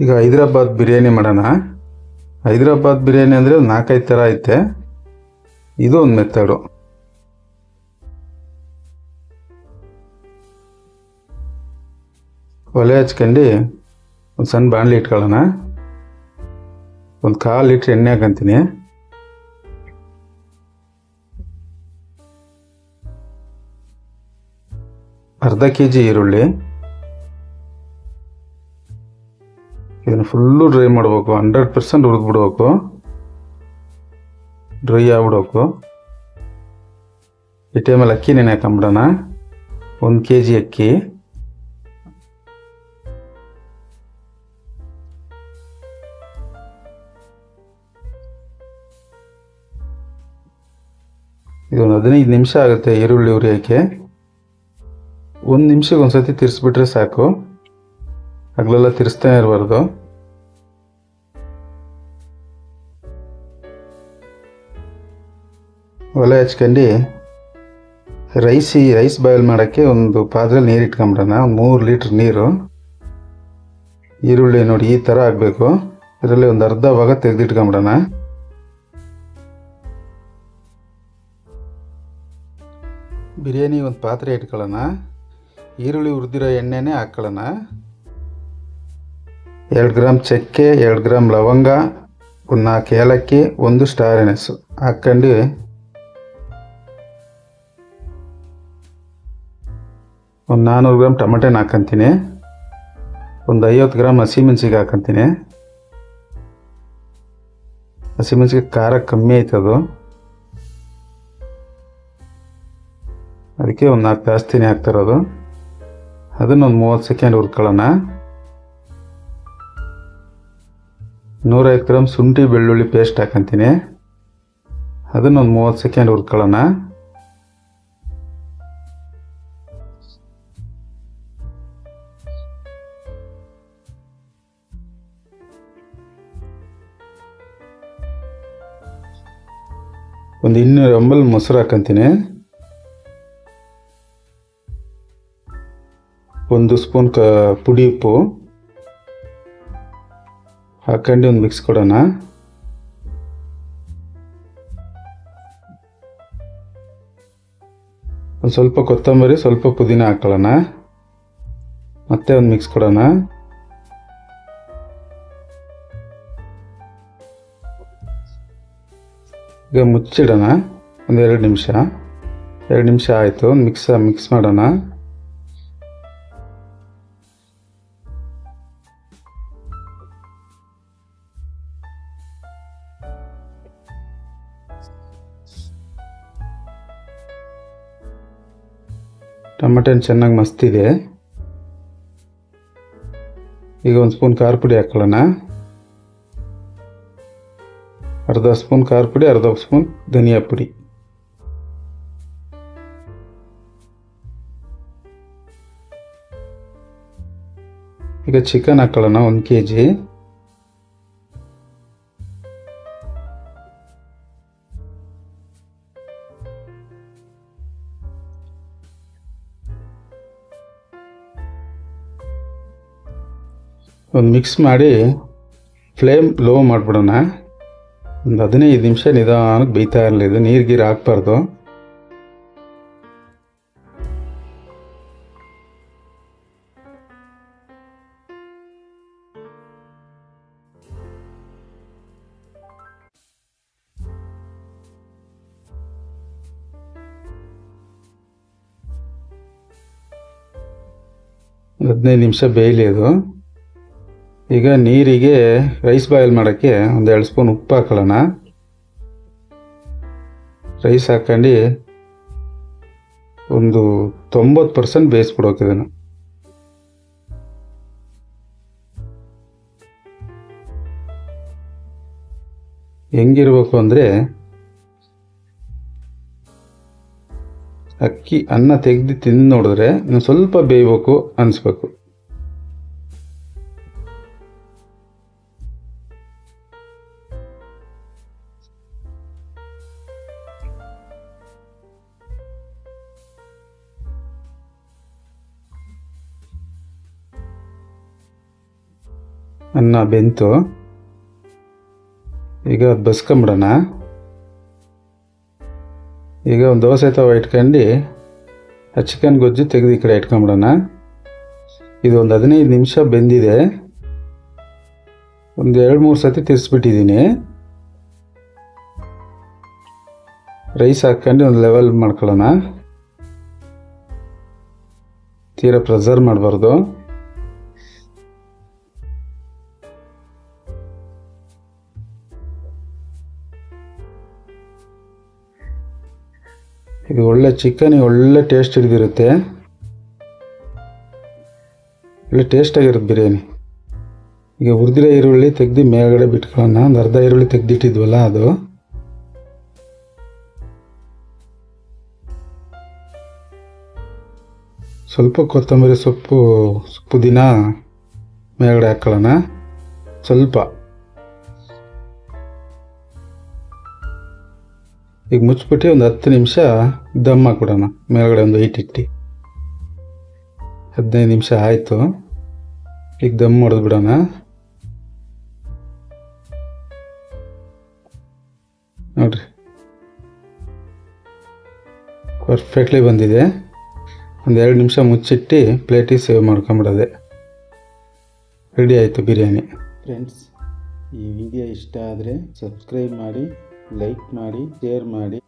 ಈಗ ಹೈದ್ರಾಬಾದ್ ಬಿರಿಯಾನಿ ಮಾಡೋಣ. ಹೈದ್ರಾಬಾದ್ ಬಿರಿಯಾನಿ ಅಂದರೆ ನಾಲ್ಕೈದು ಥರ ಐತೆ. ಇದು ಒಂದು ಮೆಥಡು ಒಲೆ ಹಚ್ಕೊಂಡು ಒಂದು ಸಣ್ಣ ಬಾಣಲಿ ಇಟ್ಕೊಳ್ಳೋಣ. ಒಂದು ಕಾಲು ಲೀಟ್ರ್ ಎಣ್ಣೆ ಹಾಕಂತೀನಿ. ಅರ್ಧ ಕೆ ಜಿ ಈರುಳ್ಳಿ. ಇದನ್ನು ಫುಲ್ಲು ಡ್ರೈ ಮಾಡಬೇಕು ಹಂಡ್ರೆಡ್ ಪರ್ಸೆಂಟ್ ಹುರಿದ್ಬಿಡ್ಬೇಕು. ಡ್ರೈ ಆಗ್ಬಿಡಬೇಕು. ಈ ಟೈಮಲ್ಲಿ ಅಕ್ಕಿ ನೆನೆ ಹಾಕೊಂಬಿಡೋಣ. ಒಂದು ಕೆ ಜಿ ಅಕ್ಕಿ. ಇದೊಂದು ಹದಿನೈದು ನಿಮಿಷ ಆಗುತ್ತೆ ಈರುಳ್ಳಿ ಉರಿಯೋಕ್ಕೆ ಒಂದು ನಿಮಿಷಕ್ಕೆ ಒಂದು ಸತಿ ತಿರ್ಸ್ಬಿಟ್ರೆ ಸಾಕು. ಹಗಲೆಲ್ಲ ತಿರ್ಸ್ತಾನೆ ಇರಬಾರ್ದು. ಒಲೆ ಹಚ್ಕೊಂಡು ರೈಸಿ, ರೈಸ್ ಬಾಯ್ಲ್ ಮಾಡೋಕ್ಕೆ ಒಂದು ಪಾತ್ರೆಯಲ್ಲಿ ನೀರು ಇಟ್ಕೊಂಬಿಡೋಣ. ಒಂದು ಮೂರು ಲೀಟ್ರ್ ನೀರು. ಈರುಳ್ಳಿ ನೋಡಿ ಈ ಥರ ಆಗಬೇಕು ಇದರಲ್ಲಿ ಒಂದು ಅರ್ಧ ಭಾಗ ತೆಗೆದಿಟ್ಕೊಂಬಿಡೋಣ. ಬಿರಿಯಾನಿ ಒಂದು ಪಾತ್ರೆ ಇಟ್ಕೊಳ್ಳೋಣ. ಈರುಳ್ಳಿ ಹುರಿದಿರೋ ಎಣ್ಣೆನೇ ಹಾಕ್ಕೊಳ್ಳೋಣ. ಎರಡು ಗ್ರಾಮ್ ಚಕ್ಕೆ, ಎರಡು ಗ್ರಾಮ್ ಲವಂಗ, ಒಂದು ನಾಲ್ಕು ಏಲಕ್ಕಿ, ಒಂದು ಸ್ಟಾರ್ ಎಣಸು ಹಾಕ್ಕೊಂಡು ಒಂದು ನಾನ್ನೂರು ಗ್ರಾಮ್ ಟೊಮೆಟೊನ ಹಾಕ್ಕಂತೀನಿ ಒಂದು ಐವತ್ತು ಗ್ರಾಮ್ ಹಸಿಮೆಣ್ಸಿಗೆ ಹಾಕ್ಕಂತೀನಿ ಹಸಿಮೆಣ್ಸಿಗೆ ಖಾರ ಕಮ್ಮಿ ಆಯ್ತದು ಅದಕ್ಕೆ ಒಂದು ನಾಲ್ಕು ಜಾಸ್ತಿನೇ ಹಾಕ್ತಿರೋದು ಅದನ್ನೊಂದು ಮೂವತ್ತು ಸೆಕೆಂಡ್ ಹುರ್ಕೊಳ್ಳೋಣ. ನೂರೈವತ್ತು ಗ್ರಾಮ್ ಶುಂಠಿ ಬೆಳ್ಳುಳ್ಳಿ ಪೇಸ್ಟ್ ಹಾಕಂತೀನಿ. ಅದನ್ನೊಂದು ಮೂವತ್ತು ಸೆಕೆಂಡ್ ಹುರ್ಕೊಳ್ಳೋಣ. ಒಂದು ಇನ್ನೂರು ಎಂಬಲ್ ಮೊಸರು ಹಾಕಂತೀನಿ. ಒಂದು ಸ್ಪೂನ್ ಕ ಪುಡಿ ಉಪ್ಪು. ಹಾಕೊಂಡು ಒಂದು ಮಿಕ್ಸ್ ಕೊಡೋಣ. ಒಂದು ಸ್ವಲ್ಪ ಕೊತ್ತಂಬರಿ, ಸ್ವಲ್ಪ ಪುದೀನ ಹಾಕೊಳ್ಳೋಣ. ಮತ್ತೆ ಒಂದು ಮಿಕ್ಸ್ ಕೊಡೋಣ. ಈಗ ಮುಚ್ಚಿಡೋಣ. ಒಂದು ಎರಡು ನಿಮಿಷ. ಎರಡು ನಿಮಿಷ ಆಯಿತು. ಮಿಕ್ಸ ಮಿಕ್ಸ್ ಮಾಡೋಣ. ಟೊಮೆಟೊ ಚೆನ್ನಾಗಿ ಮಸ್ತಿದೆ. ಈಗ ಒಂದು ಸ್ಪೂನ್ ಖಾರ ಪುಡಿ ಹಾಕೊಳ್ಳೋಣ. ಅರ್ಧ ಸ್ಪೂನ್ ಖಾರ ಪುಡಿ ಅರ್ಧ ಸ್ಪೂನ್ ಧನಿಯಾ ಪುಡಿ ಈಗ ಚಿಕನ್ ಹಾಕೊಳ್ಳೋಣ, ಒಂದು ಕೆ ಜಿ ಒಂದು ಮಿಕ್ಸ್ ಮಾಡಿ ಫ್ಲೇಮ್ ಲೋ ಮಾಡಿಬಿಡೋಣ. ಒಂದು ಹದಿನೈದು ನಿಮಿಷ ನಿಧಾನಕ್ಕೆ ಬೇಯ್ತಾ ಇರಲಿ ಇದು ನೀರು ಗೀರು ಹಾಕ್ಬಾರ್ದು. ಹದಿನೈದು ನಿಮಿಷ ಬೇಯಲಿ ಅದು. ಈಗ ನೀರಿಗೆ ರೈಸ್ ಬಾಯ್ಲ್ ಮಾಡೋಕ್ಕೆ ಒಂದು ಎರಡು ಸ್ಪೂನ್ ಉಪ್ಪು ಹಾಕೊಳ್ಳೋಣ. ರೈಸ್ ಹಾಕ್ಕೊಂಡು ಒಂದು ತೊಂಬತ್ತು ಪರ್ಸೆಂಟ್ ಬೇಯಿಸ್ಬಿಡೋಕೆ ಇದನ್ನು. ಹೆಂಗಿರ್ಬೇಕು ಅಂದರೆ ಅಕ್ಕಿ ಅನ್ನ ತೆಗೆದು ತಿಂದು ನೋಡಿದ್ರೆ ಇನ್ನು ಸ್ವಲ್ಪ ಬೇಯಬೇಕು ಅನಿಸ್ಬೇಕು. ಅನ್ನ, ಬೆಂತು. ಈಗ ಅದು ಬಸ್ಕೊಂಬಿಡೋಣ. ಈಗ ಒಂದು ದೋಸೆ ತವ ಇಟ್ಕೊಂಡು, ಆ ಚಿಕನ್ ಗೊಜ್ಜು ತೆಗೆದು ಈ ಕಡೆ ಇಟ್ಕೊಂಬಿಡೋಣ. ಇದು ಒಂದು ಹದಿನೈದು ನಿಮಿಷ ಬೆಂದಿದೆ. ಒಂದು ಎರಡು ಮೂರು ಸತಿ ತಿರ್ಸ್ಬಿಟ್ಟಿದ್ದೀನಿ ರೈಸ್ ಹಾಕ್ಕೊಂಡು ಒಂದು ಲೆವೆಲ್ ಮಾಡ್ಕೊಳ್ಳೋಣ. ತೀರಾ ಪ್ರೆಸರ್ ಮಾಡಬಾರ್ದು. ಇದು ಒಳ್ಳೆ ಚಿಕನ್ ಒಳ್ಳೆ ಟೇಸ್ಟ್ ಹಿಡಿದಿರುತ್ತೆ. ಒಳ್ಳೆ ಟೇಸ್ಟಾಗಿರುತ್ತೆ ಬಿರಿಯಾನಿ. ಈಗ ಹುರಿದಿರೋ ಈರುಳ್ಳಿ ತೆಗ್ದು ಮೇಲ್ಗಡೆ ಬಿಟ್ಕೊಳ್ಳೋಣ. ಒಂದು ಅರ್ಧ ಈರುಳ್ಳಿ ತೆಗ್ದಿಟ್ಟಿದ್ವಲ್ಲ ಅದು. ಸ್ವಲ್ಪ ಕೊತ್ತಂಬರಿ ಸೊಪ್ಪು ಪುದೀನ ಮೇಲ್ಗಡೆ ಹಾಕೊಳ್ಳೋಣ. ಸ್ವಲ್ಪ. ಈಗ ಮುಚ್ಚಿಬಿಟ್ಟು ಒಂದು ಹತ್ತು ನಿಮಿಷ ದಮ್ ಹಾಕ್ಬಿಡೋಣ ಮೇಲ್ಗಡೆ ಒಂದು ಇಟ್ಟು. ಹದಿನೈದು ನಿಮಿಷ ಆಯಿತು. ಈಗ ದಮ್ ಹೊಡೆದು ಬಿಡೋಣ. ನೋಡ್ರಿ. ಪರ್ಫೆಕ್ಟ್ಲಿ ಬಂದಿದೆ. ಒಂದು ಎರಡು ನಿಮಿಷ ಮುಚ್ಚಿಟ್ಟು ಪ್ಲೇಟಿಗೆ ಸೇವ್ ಮಾಡ್ಕೊಂಬಿಡೋದೆ. ರೆಡಿ ಆಯಿತು ಬಿರಿಯಾನಿ. ಫ್ರೆಂಡ್ಸ್ ಈ ವಿಡಿಯೋ ಇಷ್ಟ ಆದರೆ ಸಬ್ಸ್ಕ್ರೈಬ್ ಮಾಡಿ ಲೈಕ್ ಮಾಡಿ ಶೇರ್ ಮಾಡಿ.